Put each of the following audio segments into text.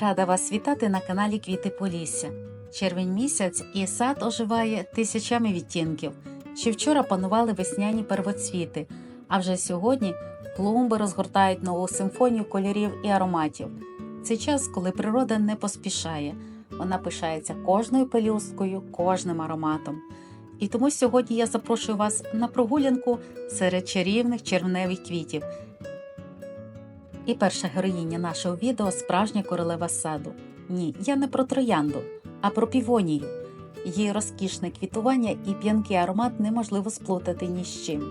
Рада вас вітати на каналі Квіти Полісся. Червень місяць і сад оживає тисячами відтінків. Ще вчора панували весняні первоцвіти, а вже сьогодні клумби розгортають нову симфонію кольорів і ароматів. Це час, коли природа не поспішає, вона пишається кожною пелюсткою, кожним ароматом. І тому сьогодні я запрошую вас на прогулянку серед чарівних червневих квітів. І перша героїня нашого відео справжня королева саду. Ні, я не про троянду, а про півонію. Її розкішне квітування і п'янкий аромат неможливо сплутати ні з чим.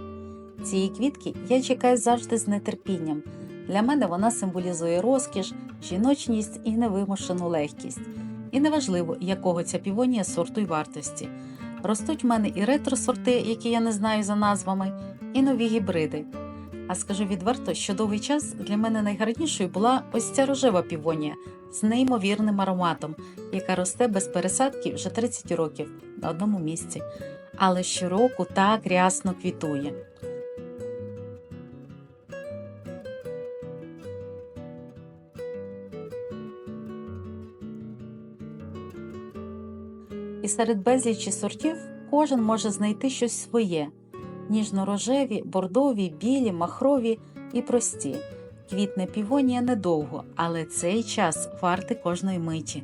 Цієї квітки я чекаю завжди з нетерпінням. Для мене вона символізує розкіш, жіночність і невимушену легкість. І неважливо, якого ця півонія сорту й вартості. Ростуть в мене і ретро-сорти, які я не знаю за назвами, і нові гібриди. А скажу відверто, що довгий час для мене найгарнішою була ось ця рожева півонія з неймовірним ароматом, яка росте без пересадки вже 30 років на одному місці, але щороку так рясно квітує. І серед безлічі сортів кожен може знайти щось своє ніжно-рожеві, бордові, білі, махрові і прості. Квітне півонія недовго, але цей час варти кожної миті.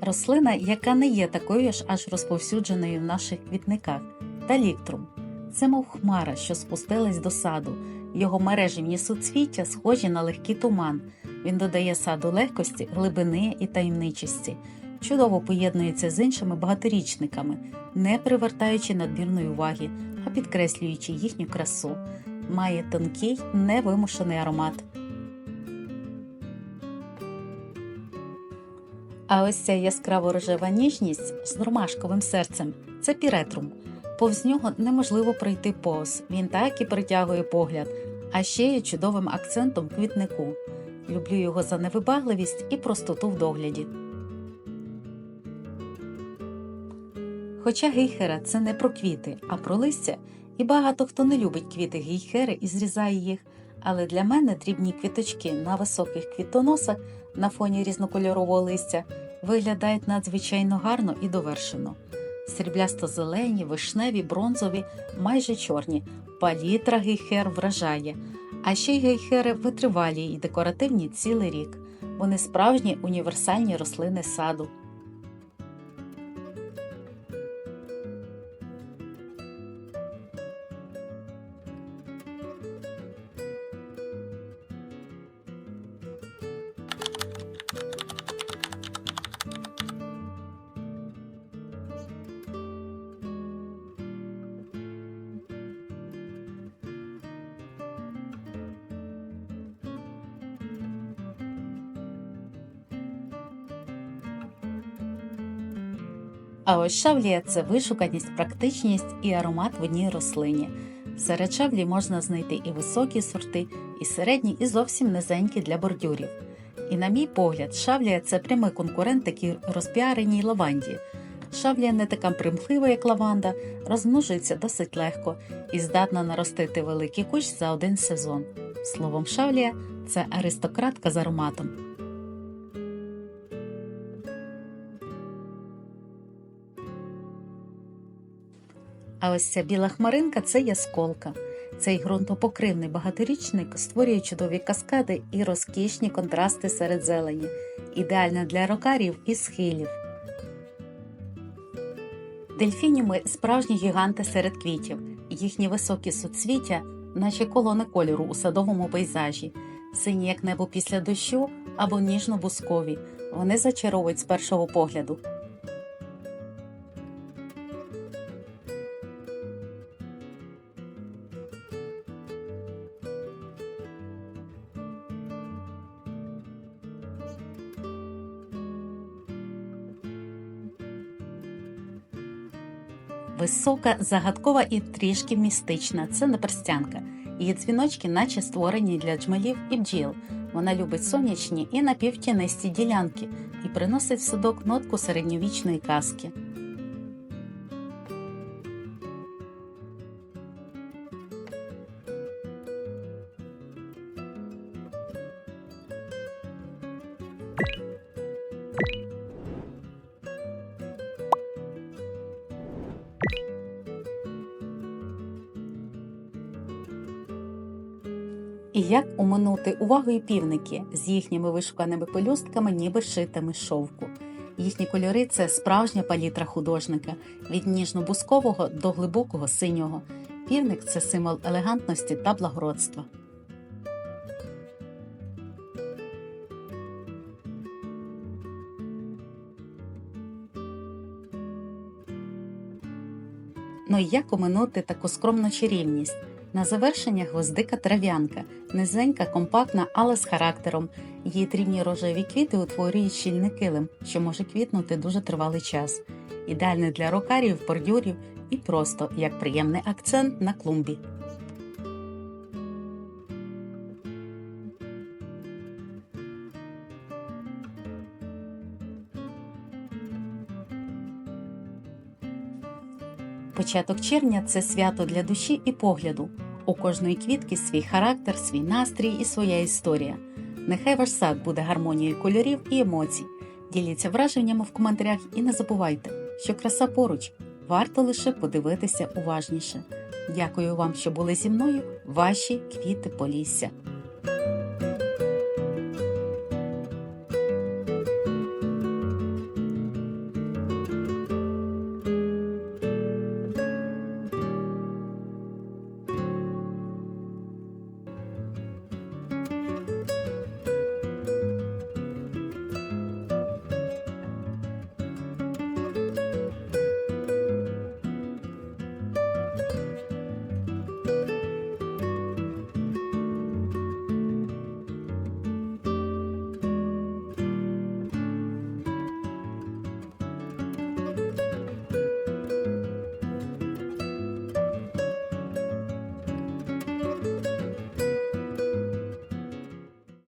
Рослина, яка не є такою ж аж розповсюдженою в наших квітниках, таліктрум. Це мов хмара, що спустилась до саду. Його мережівні суцвіття схожі на легкий туман. Він додає саду легкості, глибини і таємничості. Чудово поєднується з іншими багаторічниками, не привертаючи надмірної уваги, а підкреслюючи їхню красу. Має тонкий, невимушений аромат. А ось ця яскраво рожева ніжність з ромашковим серцем це піретрум. Повз нього неможливо пройти повз, він так і притягує погляд, а ще є чудовим акцентом квітнику. Люблю його за невибагливість і простоту в догляді. Хоча гейхера це не про квіти, а про листя, і багато хто не любить квіти гейхери і зрізає їх, але для мене дрібні квіточки на високих квітоносах на фоні різнокольорового листя виглядають надзвичайно гарно і довершено. Сріблясто-зелені, вишневі, бронзові, майже чорні. Палітра гейхер вражає. А ще й гейхери витривалі і декоративні цілий рік. Вони справжні універсальні рослини саду. А ось шавлія це вишуканість, практичність і аромат в одній рослині. Серед шавлі можна знайти і високі сорти, і середні, і зовсім низенькі для бордюрів. І, на мій погляд, шавлія це прямий конкурент такій розпіареній лаванді. Шавлія не така примхлива, як лаванда, розмножується досить легко і здатна наростити великий кущ за один сезон. Словом, шавлія це аристократка з ароматом. А ось ця біла хмаринка це ясколка. Цей ґрунтопокривний багаторічник створює чудові каскади і розкішні контрасти серед зелені, ідеальна для рокарів і схилів. Дельфініуми – справжні гіганти серед квітів, їхні високі суцвіття, наче колони кольору у садовому пейзажі, сині як небо після дощу або ніжно-бускові. Вони зачаровують з першого погляду. Висока, загадкова і трішки містична. Це наперстянка. Її дзвіночки, наче створені для джмелів і бджіл. Вона любить сонячні і напівтінисті ділянки і приносить в садок нотку середньовічної казки. І як уминути увагою півники з їхніми вишуканими пелюстками, ніби шитими шовку. Їхні кольори це справжня палітра художника від ніжно-бускового до глибокого синього. Півник це символ елегантності та благородства. Ну і як оминути таку скромну чарівність? На завершення гвоздика трав'янка, низенька, компактна, але з характером. Її дрібні рожеві квіти утворюють щільний килим, що може квітнути дуже тривалий час. Ідеальний для рокарів, бордюрів і просто як приємний акцент на клумбі. Початок червня це свято для душі і погляду. У кожної квітки свій характер, свій настрій і своя історія. Нехай ваш сад буде гармонією кольорів і емоцій. Діліться враженнями в коментарях і не забувайте, що краса поруч варто лише подивитися уважніше. Дякую вам, що були зі мною. Ваші квіти Полісся.